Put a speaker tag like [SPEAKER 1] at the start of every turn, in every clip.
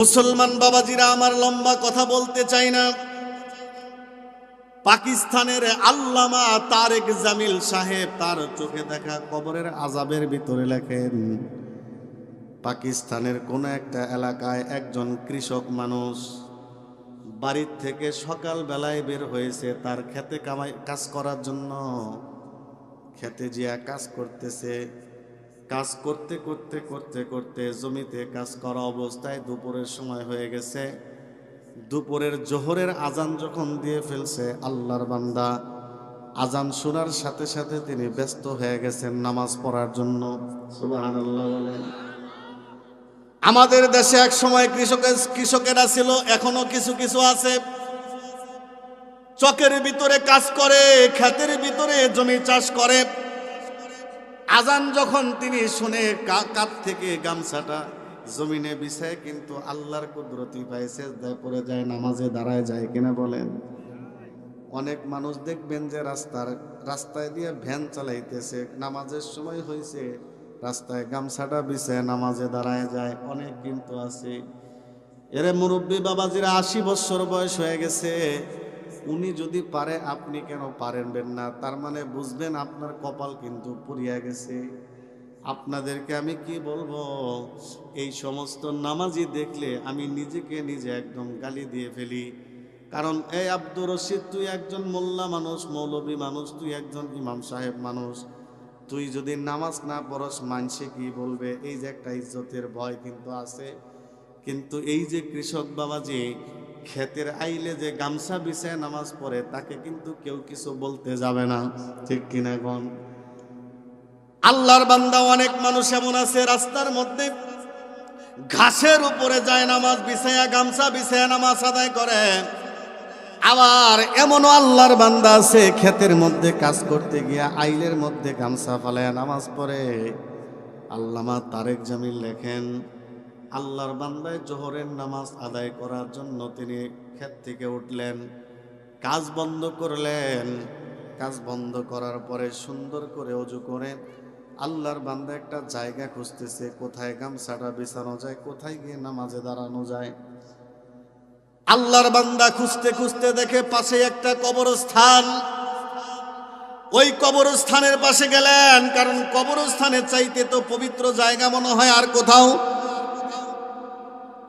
[SPEAKER 1] মুসলমান বাবাজিরা আমার লম্বা কথা বলতে চাই না। পাকিস্তানের আল্লামা তারেক জামিল সাহেব তার চোখে দেখা কবরের আজাবের ভিতরে লেখেন, পাকিস্তানের কোন একটা এলাকায় একজন কৃষক মানুষ বাড়ির থেকে সকাল বেলায় বের হয়েছে তার খেতে কামাই কাজ করার জন্য। খেতে জিয়া কাজ করতেছে। কাজ করতে করতে করতে করতে জমিতে কাজ করা অবস্থায় দুপুরের সময় হয়ে গেছে। দুপুরের জোহরের আজান যখন দিয়ে ফেলছে আল্লাহর বান্দা, আজান শোনার সাথে সাথে তিনি ব্যস্ত হয়ে গেছেন নামাজ পড়ার জন্য। আমাদের দেশে এক সময় কৃষকের কৃষকেরা ছিল, এখনও কিছু কিছু আছে। চকের ভিতরে কাজ করে, ক্ষেতের ভিতরে জমি চাষ করে। আজান যখন তিনি শুনে কাত থেকে গামছাটা জমিনে বিছায়, কিন্তু আল্লাহর কুদরতি সেজদায় পড়ে যায়, নামাজে দাঁড়ায় যায় কিনা বলেন। অনেক মানুষ দেখবেন যে রাস্তার, রাস্তায় দিয়ে ভ্যান চালাইতেছে, নামাজের সময় হয়েছে রাস্তায় গামছাটা বিছায়, নামাজে দাঁড়ায় যায়, অনেক কিন্তু আছে। এরে মুরব্বী বাবাজিরা আশি বছর বয়স হয়ে গেছে উনি যদি পারে, আপনি কেন পারেনবেন না? তার মানে বুঝবেন আপনার কপাল কিন্তু পুড়িয়া গেছে। আপনাদেরকে আমি কি বলব? এই সমস্ত নামাজি দেখলে আমি নিজেকে নিজে একদম গালি দিয়ে ফেলি। কারণ, এই আব্দুর রশিদ, তুই একজন মোল্লা মানুষ, মৌলবী মানুষ, তুই একজন ইমাম সাহেব মানুষ। তুই যদি নামাজ না পড়স, মানসে কি বলবে? এই যে একটা ইজ্জতের ভয় কিন্তু আছে। কিন্তু এই যে কৃষক বাবাজি ক্ষেতের আইলে যে গামছা বিছায় নামাজ পড়ে, তাকে কিন্তু কেউ কিছু বলতে যাবে না। ঠিক কিনা এখন? আল্লাহর বান্দা, অনেক মানুষ এমন আছে, রাস্তার মধ্যে ঘাসের উপরে যায় নামাজ বিছায়া, গামছা বিছায়া নামাজ আদায় করে। আবার এমনও আল্লাহর বান্দা আছে, ক্ষেতের মধ্যে কাজ করতে গিয়া আইলের মধ্যে গামছা ফালায় নামাজ পড়ে। আল্লামা তারেক জামিল লেখেন আল্লাহর বান্দায় জোহরের নামাজ আদায় করার জন্য তিনি ক্ষেত থেকে উঠলেন, কাজ বন্ধ করলেন। কাজ বন্ধ করার পরে সুন্দর করে অজু করে আল্লাহর বান্দা একটা জায়গা খুঁজতেছে, কোথায় গামছাটা বিছানো যায়, কোথায় গিয়ে নামাজে দাঁড়ানো যায়। আল্লাহর বান্দা খুঁজতে খুঁজতে দেখে পাশে একটা কবরস্থান। ওই কবরস্থানের পাশে গেলেন, কারণ কবরস্থানের চাইতে তো পবিত্র জায়গা মনে হয় আর কোথাও।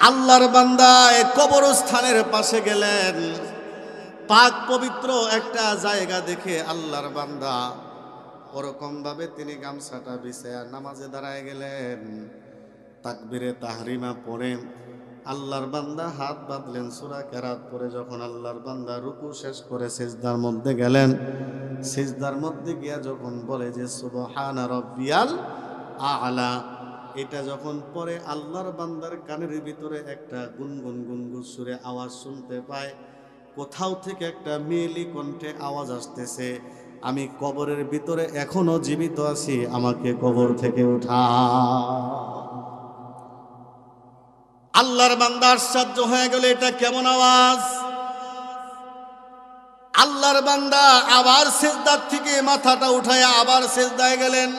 [SPEAKER 1] আল্লাহর বান্দায় কবরস্থানের পাশে গেলেন। পাক পবিত্র একটা জায়গা দেখে আল্লাহর বান্দা ওরকম ভাবে তিনি গামছাটা বিছায়া নামাজে দাঁড়ায় গেলেন। তাকবিরে তাহরিমা পড়ে আল্লাহর বান্দা হাত বাঁধলেন সুরা কেরাত পরে যখন আল্লাহর বান্দা রুকু শেষ করে সিজদার মধ্যে গেলেন। সিজদার মধ্যে গিয়া যখন বলে যে সুবহানা রব্বিয়াল আলা এটা যখন পরে আল্লাহর বান্দার কানের ভিতরে একটা গুনগুন গুনগুন সুরে আওয়াজ শুনতে পায়, কোথাও থেকে একটা মেয়েলি কণ্ঠে আওয়াজ আসতেছে, আমি কবরের ভিতরে এখনও জীবিত আছি, আমাকে কবর থেকে উঠা। আল্লাহর বান্দা আশ্চর্য হয়ে গেল, এটা কেমন আওয়াজ? আল্লাহর বান্দা আবার সেজদার থেকে মাথাটা উঠায় আবার সেজদায় গেলেন।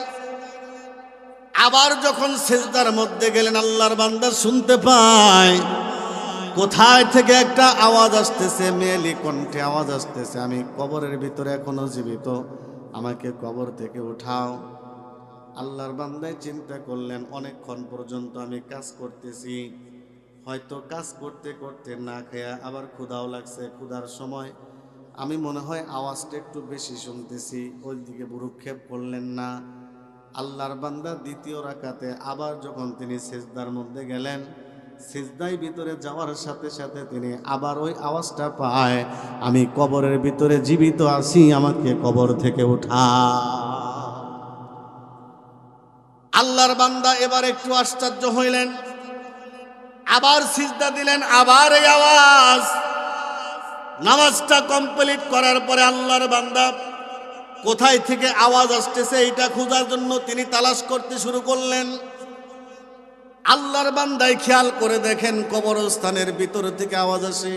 [SPEAKER 1] আবার যখন সেজদার মধ্যে গেলেন, আল্লাহর বান্দা শুনতে পায়, কোথায় থেকে একটা আওয়াজ আসতেছে, মেয়েলি কণ্ঠে আওয়াজ আসতেছে, আমি কবরের ভিতরে এখনও জীবিত, আমাকে কবর থেকে উঠাও। আল্লাহর বান্দায় চিন্তা করলেন, অনেকক্ষণ পর্যন্ত আমি কাজ করতেছি, হয়তো কাজ করতে করতে না খেয়া আবার ক্ষুধাও লাগছে, ক্ষুধার সময় আমি মনে হয় আওয়াজটা একটু বেশি শুনতেছি ওই দিকে ভুরুক্ষেপ করলেন না। আল্লাহর বান্দা দ্বিতীয় রাকাতে আবার যখন তিনি সেজদার মধ্যে গেলেন সিজদাই ভিতরে যাওয়ার সাথে সাথে তিনি আবার ওই আওয়াজটা পায়, আমি কবরের ভিতরে জীবিত আছি, আমাকে কবর থেকে উঠা। আল্লাহর বান্দা এবার একটু আশ্চর্য হইলেন। আবার সিজদা দিলেন, আবার এই আওয়াজ। নামাজটা কমপ্লিট করার পরে আল্লাহর বান্দা কোথায় থেকে আওয়াজ আসতেছে এটা খোঁজার জন্য তিনি তালাশ করতে শুরু করলেন। আল্লাহর বান্দায় খেয়াল করে দেখেন কবরস্থানের ভিতর থেকে আওয়াজ আসে।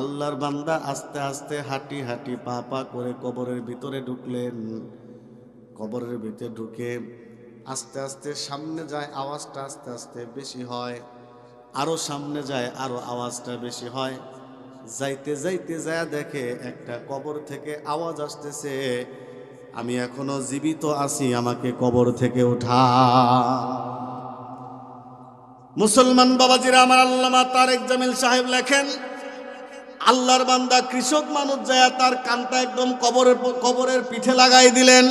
[SPEAKER 1] আল্লাহর বান্দা আস্তে আস্তে হাঁটি হাঁটি পা পা করে কবরের ভিতরে ঢুকলেন। কবরের ভিতরে ঢুকে আস্তে আস্তে সামনে যায়, আওয়াজটা আস্তে আস্তে বেশি হয়। আরও সামনে যায়, আরও আওয়াজটা বেশি হয়। যাইতে যাইতে যায় দেখে একটা কবর থেকে আওয়াজ আসতেছে, আমি এখনও জীবিত আছি, আমাকে কবর থেকে উঠা। মুসলমান বাবাজিরা, আমার আল্লামা তারেক জামিল সাহেব লেখেন, আল্লাহর বান্দা কৃষক মানুষ যায় তার কানটা একদম কবরের কবরের পিঠে লাগাই দিলেন।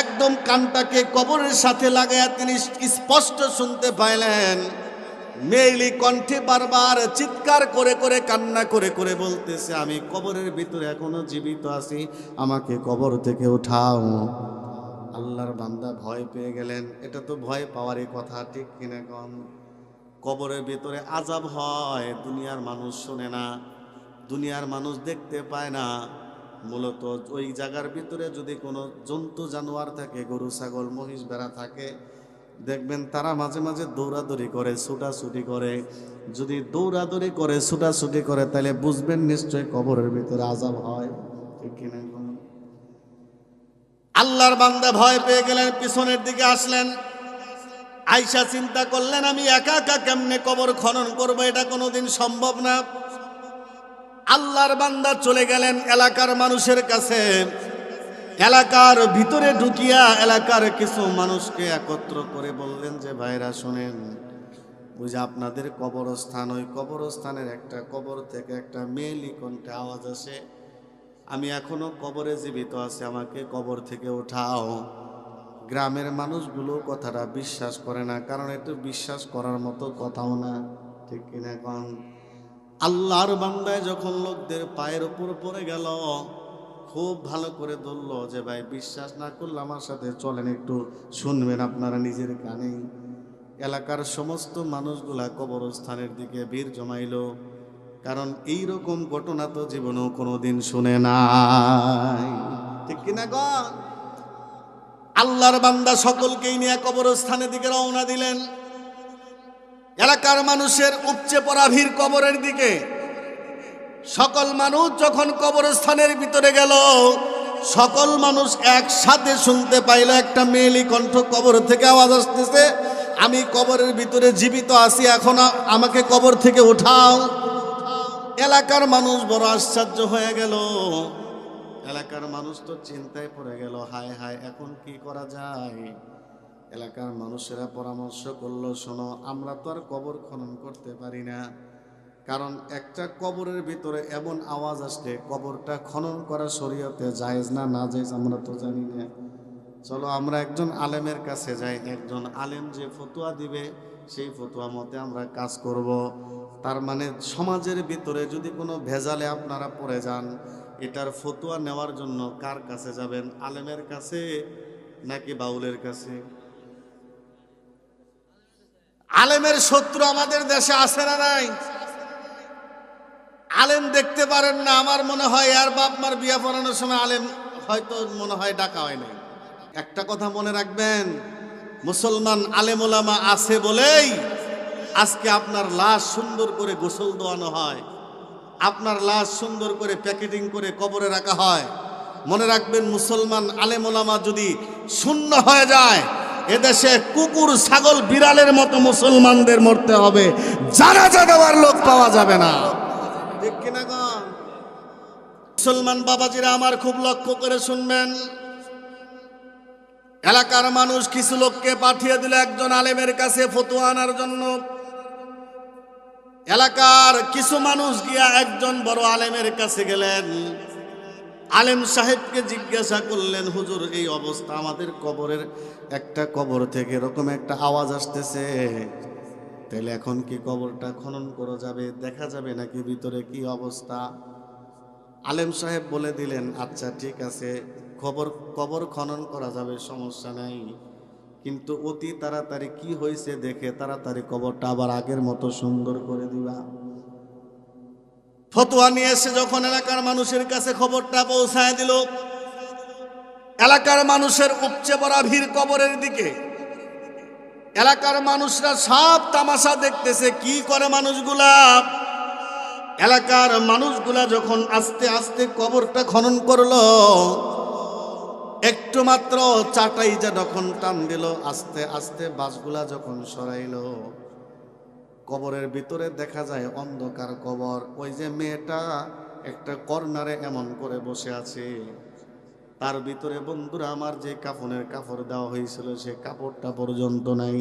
[SPEAKER 1] একদম কানটাকে কবরের সাথে লাগাইয়া তিনি স্পষ্ট শুনতে পাইলেন। মেইলি কণ্ঠে বারবার চিৎকার করে করে কান্না করে করে বলতেছে, আমি কবরের ভিতরে এখনও জীবিত আছি, আমাকে কবর থেকে উঠাও। আল্লাহর বান্দা ভয় পেয়ে গেলেন। এটা তো ভয় পাওয়ারই কথা, ঠিক কিনা কন? কবরের ভিতরে আজাব হয়, দুনিয়ার মানুষ শোনে না, দুনিয়ার মানুষ দেখতে পায় না। মূলত ওই জায়গার ভিতরে যদি কোনো জন্তু জানোয়ার থাকে, গরু, ছাগল, মহিষ বেড়া থাকে দেখবেন তারা মাঝে মাঝে দৌড়াদৌড়ি করে, ছুটাছুটি করে। যদি দৌড়াদৌড়ি করে, ছুটাছুটি করে, তাহলে বুঝবেন নিশ্চয় কবরের ভিতরে আজাব হয়। ঠিক কিনা? আল্লাহর বান্দা ভয় পেয়ে গেলেন, পিছনের দিকে আসলেন। আয়সা চিন্তা করলেন, আমি একা একা কেমনে কবর খনন করব? এটা কোনোদিন সম্ভব না। আল্লাহর বান্দা চলে গেলেন এলাকার মানুষের কাছে। এলাকার ভিতরে ঢুকিয়া এলাকার কিছু মানুষকে একত্র করে বললেন যে, ভাইরা, শোনেন, ওই যে আপনাদের কবরস্থান, ওই কবরস্থানের একটা কবর থেকে একটা মেয়েলি কণ্ঠে আওয়াজ আসে। আমি এখনও কবরে জীবিত আছি, আমাকে কবর থেকে ওঠাও। গ্রামের মানুষগুলো কথাটা বিশ্বাস করে না, কারণ এটা বিশ্বাস করার মতো কথাও না, ঠিক কিনা এখন আল্লাহর বান্দায় যখন লোকদের পায়ের উপর পড়ে গেল খুব ভালো করে ধরলো যে, ভাই, বিশ্বাস না করলে আমার সাথে চলেন, একটু শুনবেন আপনারা নিজের কানেই। এলাকার সমস্ত মানুষগুলা কবরস্থানের দিকে ভিড় জমাইল। কারণ এই রকম ঘটনা তো জীবনেও কোনোদিন শুনে নাই। ঠিক কিনা গন আল্লাহর বান্দা সকলকেই নিয়ে কবরস্থানের দিকে রওনা দিলেন। এলাকার মানুষের উপচে পড়া ভিড় কবরের দিকে। সকল মানুষ যখন কবরস্থানের ভিতরে গেল, সকল মানুষ একসাথে শুনতে পাইল, একটা মেয়েলি কণ্ঠ কবর থেকে আওয়াজ আসতেছে, আমি কবরের ভিতরে জীবিত আছি, এখন আমাকে কবর থেকে উঠাও। এলাকার মানুষ বড় আশ্চর্য হয়ে গেল। এলাকার মানুষ তো চিন্তায় পড়ে গেল, হায় হায়, এখন কি করা যায়? এলাকার মানুষেরা পরামর্শ করল, শোনো, আমরা তো আর কবর খনন করতে পারি না। কারণ একটা কবরের ভিতরে এমন আওয়াজ আসলে কবরটা খনন করা শরীয়তে জায়েজ না না জায়েজ আমরা তো জানি না। চলো আমরা একজন আলেমের কাছে যাই, একজন আলেম যে ফতুয়া দিবে, সেই ফতুয়া মতে আমরা কাজ করব। তার মানে সমাজের ভিতরে যদি কোনো ভেজালে আপনারা পড়ে যান, এটার ফতুয়া নেওয়ার জন্য কার কাছে যাবেন, আলেমের কাছে নাকি বাউলের কাছে? আলেমের শত্রু আমাদের দেশে আছে না নাই? আলেম দেখতে পারেন না, আমার মনে হয় আর বাপ মার বিয়া পড়ানোর সময় আলেম হয়তো মনে হয় ডাকা হয় নাই। একটা কথা মনে রাখবেন, মুসলমান আলেম ওলামা আছে বলেই আজকে আপনার লাশ সুন্দর করে গোসল দেওয়ানো হয়, আপনার লাশ সুন্দর করে প্যাকেটিং করে কবরে রাখা হয়। মনে রাখবেন, মুসলমান আলেম ওলামা যদি শূন্য হয়ে যায়, এদেশে কুকুর, ছাগল, বিড়ালের মতো মুসলমানদের মরতে হবে, জানাজা দেওয়ার লোক পাওয়া যাবে না। ঠিক কিনা গন? মুসলমান বাবাজিরা আমার খুব লক্ষ্য করে শুনবেন। এলাকার মানুষ কিছু লোককে পাঠিয়ে দিল একজন আলেমের কাছে ফতুয়া আনার জন্য। এলাকার কিছু মানুষ গিয়া একজন বড় আলেমের কাছে গেলেন। আলেম সাহেবকে জিজ্ঞাসা করলেন, হুজুর, এই অবস্থা আমাদের কবরের একটা কবর থেকে এরকম একটা আওয়াজ আসতেছে। তাহলে এখন কি কবরটা খনন করা যাবে? দেখা যাবে নাকি ভিতরে কি অবস্থা? আলেম সাহেব বলে দিলেন আচ্ছা ঠিক আছে, খবর, কবর খনন করা যাবে, সমস্যা নাই। কিন্তু অতি তাড়াতাড়ি কি হয়েছে দেখে তাড়াতাড়ি কবরটা আবার আগের মতো সুন্দর করে দিবা। ফতোয়া নিয়ে এসে যখন এলাকার মানুষের কাছে খবরটা পৌঁছায় দিল, এলাকার মানুষের উপচে পড়া ভিড় কবরের দিকে। এলাকার মানুষরা সব তামাশা দেখতেছে, কি করে মানুষগুলা? এলাকার মানুষগুলা যখন আস্তে আস্তে কবরটা খনন করল, একটু মাত্র চাটাই যা যখন টান দিল, আস্তে আস্তে বাসগুলা যখন সরাইলো, কবরের ভিতরে দেখা যায় অন্ধকার কবর। ওই যে মেয়েটা একটা কর্নারে এমন করে বসে আছে। তার ভিতরে বন্ধুরা আমার যে কাফনের কাপড় দেওয়া হয়েছিল, সে কাপড়টা পর্যন্ত নাই।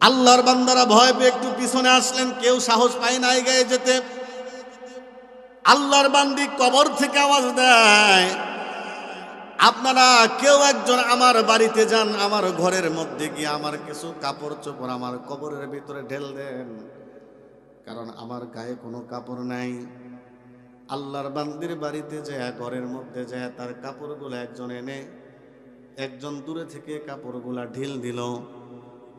[SPEAKER 1] আল্লাহর বান্দারা ভয় পেয়ে একটু পিছনে আসলেন, কেউ সাহস পায় নাই গায়ে যেতে। আল্লাহর বান্দি কবর থেকে আওয়াজ দেয়, আপনারা কেউ একজন আমার বাড়িতে যান, আমার ঘরের মধ্যে গিয়ে আমার কিছু কাপড় চোপড় আমার কবরের ভিতরে ঢেল দেন। কারণ আমার গায়ে কোনো কাপড় নাই। আল্লাহর বান্দির বাড়িতে যায়, ঘরের মধ্যে যায়, তার কাপড়গুলো একজন এনে, একজন দূরে থেকে কাপড়গুলা ঢিল দিল।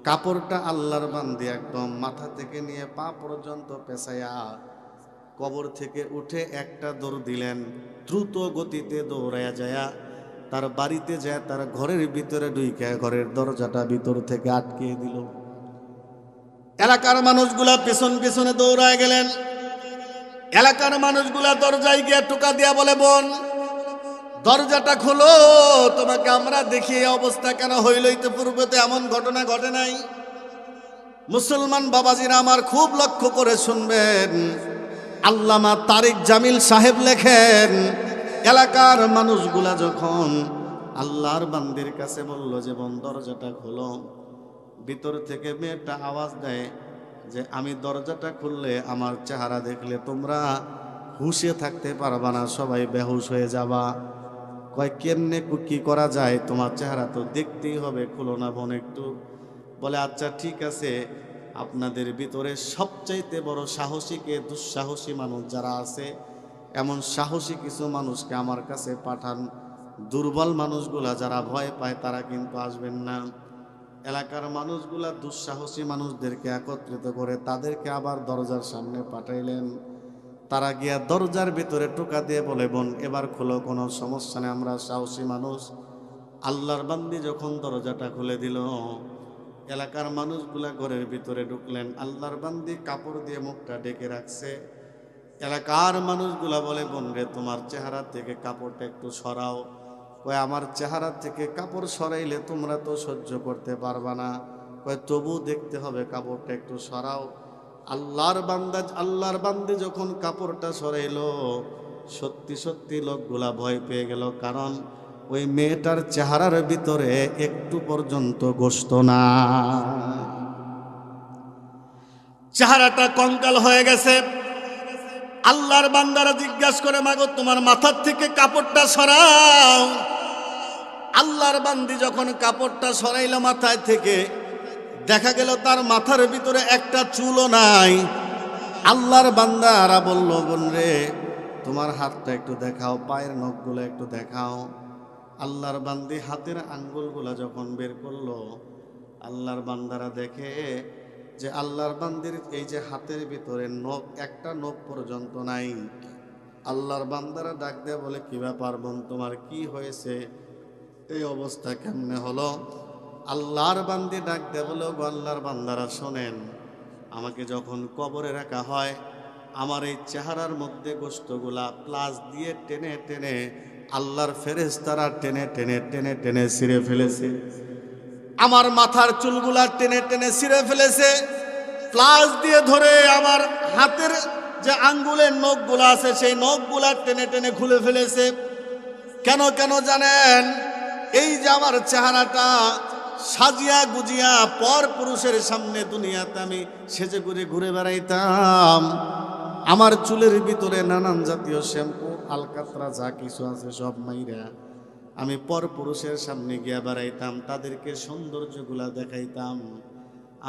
[SPEAKER 1] কাপড়টা আল্লাহর বান্দি একদম মাথা থেকে নিয়ে পা পর্যন্ত পেঁচাইয়া কবর থেকে উঠে একটা দৌড় দিলেন। দ্রুত গতিতে দৌড়াইয়া যায়া তার বাড়িতে যায়, তার ঘরের ভিতরে ঢুইকে, ঘরের দরজাটা ভিতর থেকে আটকে দিল। এলাকার মানুষগুলা পেছন পেছনে দৌড়ায় গেলেন। এলাকার মানুষগুলা দরজায় গিয়ে টোকা দিয়া বলে, বোন, দরজাটা খোলো, তোমাকে আমরা দেখি অবস্থা কেন হইল? তো পূর্বতে এমন ঘটনা ঘটে নাই। মুসলমান বাবাজিরা আমার খুব লক্ষ্য করে শুনবেন। আল্লামা তারিক জামিল সাহেব লেখেন, এলাকার মানুষগুলা যখন আল্লাহর বান্দির কাছে বলল যে, বোন, দরজাটা খোলো। ভিতর থেকে মেয়েটা আওয়াজ দেয় যে আমি দরজাটা খুললে আমার চেহারা দেখলে তোমরা হুশে থাকতে পারবা না, সবাই বেহুশ হয়ে যাবা। কয়, কেমনে কু- করা যায়? তোমার চেহারা তো দেখতেই হবে, খুলো না বোন একটু। বলে আচ্ছা ঠিক আছে। আপনাদের ভিতরে সবচাইতে বড় সাহসীকে দুঃসাহসী মানুষ যারা আছে, এমন সাহসী কিছু মানুষকে আমার কাছে পাঠান। দুর্বল মানুষগুলা যারা ভয় পায় তারা কিন্তু আসবেন না। এলাকার মানুষগুলা দুঃসাহসী মানুষদেরকে একত্রিত করে তাদেরকে আবার দরজার সামনে পাঠাইলেন। তারা গিয়া দরজার ভিতরে টোকা দিয়ে বলে, বোন, এবার খোলো, কোনো সমস্যা নেই, আমরা সাহসী মানুষ। আল্লাহর বান্দি যখন দরজাটা খুলে দিল, এলাকার মানুষগুলা ঘরের ভিতরে ঢুকলেন। আল্লাহর বান্দি কাপড় দিয়ে মুখটা ডেকে রাখছে। এলাকার মানুষগুলা বলে, বোন রে, তোমার চেহারা থেকে কাপড়টা একটু সরাও। কয়, আমার চেহারা থেকে কাপড় সরাইলে তোমরা তো সহ্য করতে পারবা না। কয় তবু দেখতে হবে কাপড়টা একটু সরাও। আল্লাহর বান্দা, আল্লাহর বান্দে যখন কাপড়টা সরাইলো, সত্যি সত্যি লোকগুলা ভয় পেয়ে গেল, কারণ ওই মেয়েটার চেহারার ভিতরে একটু পর্যন্ত গোস্ত না। চেহারাটা কঙ্কাল হয়ে গেছে। আল্লাহর বান্দারা জিজ্ঞাসা করে, মাগো, তোমার মাথার থেকে কাপড়টা সরাও। আল্লাহর বান্দি যখন কাপড়টা সরাইল মাথায় থেকে, দেখা গেল তার মাথার ভিতরে একটা চুলও নাই। আল্লাহর বান্দারা বলল, বোন রে, তোমার হাতটা একটু দেখাও, পায়ের নখগুলো একটু দেখাও। আল্লাহর বান্দি হাতের আঙ্গুলগুলা যখন বের করল, আল্লাহর বান্দারা দেখে যে আল্লাহর বান্দির এই যে হাতের ভিতরে নখ, একটা নখ পর্যন্ত নাই। আল্লাহর বান্দারা ডাক দেয়া বলে, কি ব্যাপার বোন, তোমার কি হয়েছে? এই অবস্থা কেমনে হলো? আল্লাহর বান্দি ডাক বলে, "ওগো আল্লাহর বান্দারা, শোনেন, আমাকে যখন কবরে রাখা হয়, আমার এই চেহারার মধ্যে গোস্তগুলা প্লাস দিয়ে টেনে টেনে আল্লাহর ফেরেশতারা টেনে টেনে টেনে টেনে ছিঁড়ে ফেলেছে। আমার মাথার চুলগুলা টেনে টেনে ছিঁড়ে ফেলেছে। প্লাস দিয়ে ধরে আমার হাতের যে আঙ্গুলের নখগুলো আছে, সেই নখগুলা টেনে টেনে খুলে ফেলেছে। কেন কেন জানেন? এই যে আমার চেহারাটা সাজিয়া গুজিয়া পর পুরুষের সামনে দুনিয়াতে আমি সেজে করে ঘুরে বেড়াইতাম। আমার চুলের ভিতরে নানান জাতীয় শ্যাম্পু, আলকাতরা যা কিছু আছে সব মাইরা আমি পর পুরুষের সামনে গিয়া বেড়াইতাম, তাদেরকে সৌন্দর্যগুলা দেখাইতাম।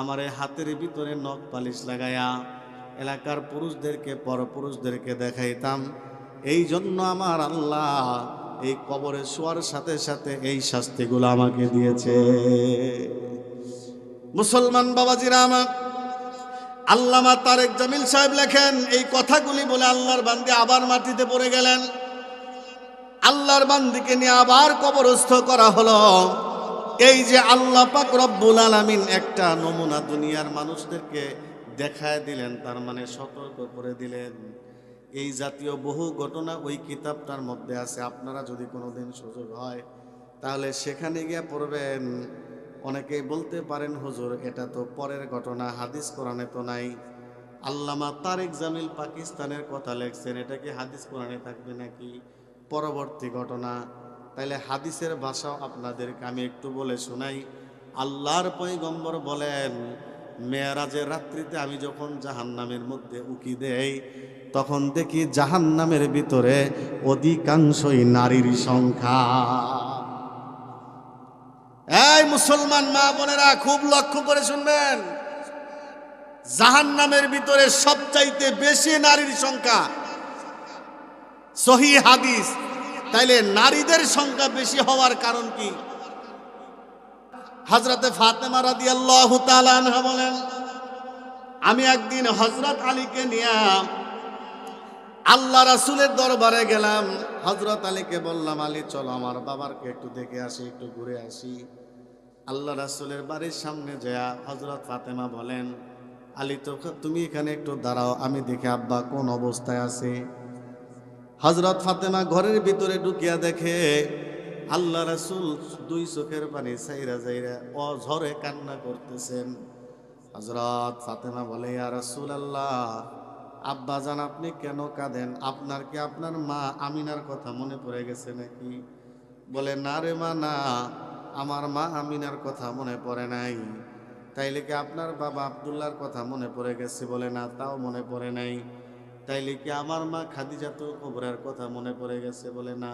[SPEAKER 1] আমার হাতের ভিতরে নখ পালিশ লাগায়া এলাকার পুরুষদেরকে পর পুরুষদেরকে দেখাইতাম। এই জন্য আমার আল্লাহ এই কবরে শোয়ার সাথে সাথে এই শাস্তিগুলো আমাকে দিয়েছে। মুসলমান বাবাজিরা আমার, আল্লামা তারেক জামিল সাহেব লেখেন, এই কথাগুলি বলে আল্লাহর বান্দি আবার মাটিতে পড়ে গেলেন। আল্লাহর বান্দিকে নিয়ে আবার কবরস্থ করা হলো। এই যে আল্লাহ পাক রব্বুল আলামিন একটা নমুনা দুনিয়ার মানুষদেরকে দেখায় দিলেন, তার মানে সতর্ক করে দিলেন। এই জাতীয় বহু ঘটনা ওই কিতাবটার মধ্যে আছে। আপনারা যদি কোনোদিন সুযোগ হয়, তাহলে সেখানে গিয়ে পড়বেন। অনেকেই বলতে পারেন, হুজুর, এটা তো পরের ঘটনা, হাদিস কোরআনে তো নাই। আল্লামা তারেক জামিল পাকিস্তানের কথা লেখছেন, এটা কি হাদিস কোরআনে থাকবে নাকি পরবর্তী ঘটনা? তাইলে হাদিসের ভাষাও আপনাদেরকে আমি একটু বলে শোনাই। আল্লাহর পৈগম্বর বলেন মেয়ারাজের রাত্রিতে আমি যখন জাহান্নামের মধ্যে উকি দেই, তখন দেখি জাহান্নামের ভিতরে অধিকাংশই নারীর সংখ্যা। এই মুসলমান মা বোনেরা, খুব লক্ষ্য করে শুনবেন। জাহান্নামের ভিতরে সবচাইতে বেশি নারীর সংখ্যা। সহি হাদিস। তাইলে নারীদের সংখ্যা বেশি হওয়ার কারণ কি? হজরতে ফাতেমা রাদি আল্লাহ বলেন, আমি একদিন হজরত আলীকে নিয়ে আল্লাহ রাসুলের দরবারে গেলাম। হজরত আলীকে বললাম, আলী, চলো আমার বাবারকে একটু দেখে আসি, একটু ঘুরে আসি। আল্লাহ রাসুলের বাড়ির সামনে যা হজরত ফাতেমা বলেন, আলী তো তুমি এখানে একটু দাঁড়াও, আমি দেখে আব্বা কোন অবস্থায় আছে। হজরত ফাতেমা ঘরের ভিতরে ঢুকিয়া দেখে আল্লাহ রাসুল দুই চোখের পানি সাইরা যাইরা অঝরে কান্না করতেছেন। হজরত ফাতেমা বলে, ইয়া রাসুল আল্লাহ আব্বা জান, আপনি কেন কাঁদেন? আপনার কি আপনার মা আমিনার কথা মনে পড়ে গেছে নাকি? বলে, না রে মা, না, আমার মা আমিনার কথা মনে পড়ে নাই। তাইলে কি আপনার বাবা আবদুল্লার কথা মনে পড়ে গেছে? বলে, না, তাও মনে পড়ে নাই। তাইলে কি আমার মা খাদিজাতু কবরার কথা মনে পড়ে গেছে? বলে, না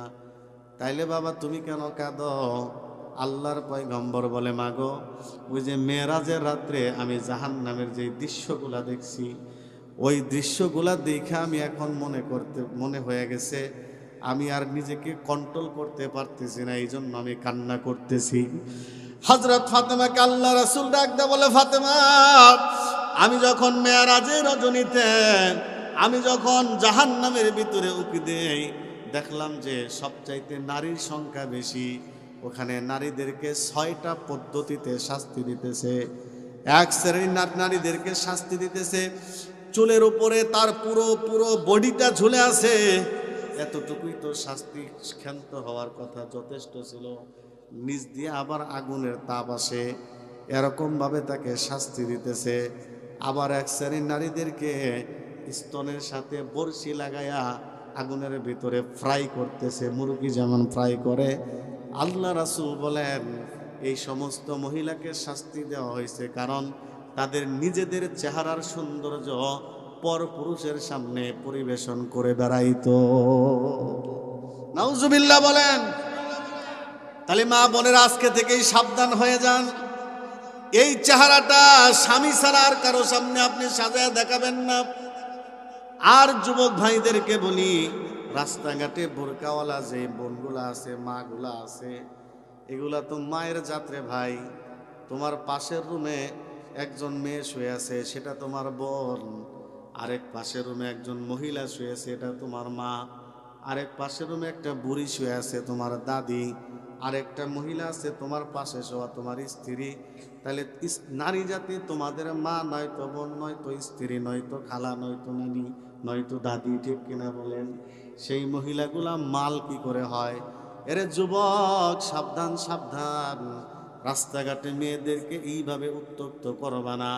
[SPEAKER 1] তাইলে বাবা তুমি কেন কাঁদ? আল্লাহর পয়গম্বর বলে, মাগো, ওই যে মেয়েরাজের রাত্রে আমি জাহান নামের যে দৃশ্যগুলা দেখছি, ওই দৃশ্যগুলা দেখে আমি এখন মনে করতে, মনে হয়ে গেছে, আমি আর নিজেকে কন্ট্রোল করতে পারতেছি না এই জন্য আমি কান্না করতেছি। হজরত ফাতেমাকে আল্লাহ রাসুল ডাকতে বলে, ফাতেমা, আমি যখন মেয়ারাজের রজনীতে, আমি যখন জাহান নামের ভিতরে উকি দেই দেখলাম যে সবচাইতে নারীর সংখ্যা বেশি। ওখানে নারীদেরকে ছয়টা পদ্ধতিতে শাস্তি দিতেছে। এক শ্রেণির নারীদেরকে শাস্তি দিতেছে। চুলের উপরে তার পুরো পুরো বডিটা ঝুলে আছে। এতটুকুই তো শাস্তি ক্ষান্ত হওয়ার কথা যথেষ্ট ছিল। নিজ দিয়ে আবার আগুনের তাপ আসে। এরকমভাবে তাকে শাস্তি দিতেছে। আবার এক শ্রেণির নারীদেরকে স্তনের সাথে বড়শি লাগায়া আগুনের ভিতরে ফ্রাই করতেছে, মুরগি যেমন ফ্রাই করে। আল্লাহ রাসুল বলেন, এই সমস্ত মহিলাকে শাস্তি দেওয়া হয়েছে কারণ তাদের নিজেদের চেহারার সৌন্দর্য পর পুরুষের সামনে পরিবেশন করে বেড়াইতো। নাউজুবিল্লাহ বলেন, তাহলে মা বোনের আজকে থেকেই সাবধান হয়ে যান। এই চেহারাটা স্বামী ছাড়া আর কারও সামনে আপনি সাজায় দেখাবেন না। আর যুবক ভাইদেরকে বলি, রাস্তাঘাটে বোরকাওয়ালা যে বোনগুলা আছে, মাগুলা আছে, এগুলা তো মায়ের যাত্রে ভাই। তোমার পাশের রুমে একজন মেয়ে শুয়ে আছে, সেটা তোমার বোন। আরেক পাশের রুমে একজন মহিলা শুয়ে আছে, এটা তোমার মা। আরেক পাশের রুমে একটা বুড়ি শুয়ে আছে, তোমার দাদি। আরেকটা মহিলা আছে, তোমার পাশে শোয়া তোমার স্ত্রী। তাহলে নারী জাতি তোমাদের মা নয়তো বোন নয়তো স্ত্রী নয়তো খালা নয়তো নানি। নয়তো দাদি ঠিক কিনা বলেন, সেই মহিলাগুলা মাল কি করে হয়? এরে যুবক, সাবধান সাবধান। রাস্তাঘাটে মেয়েদেরকে এইভাবে উত্তপ্ত করবা না।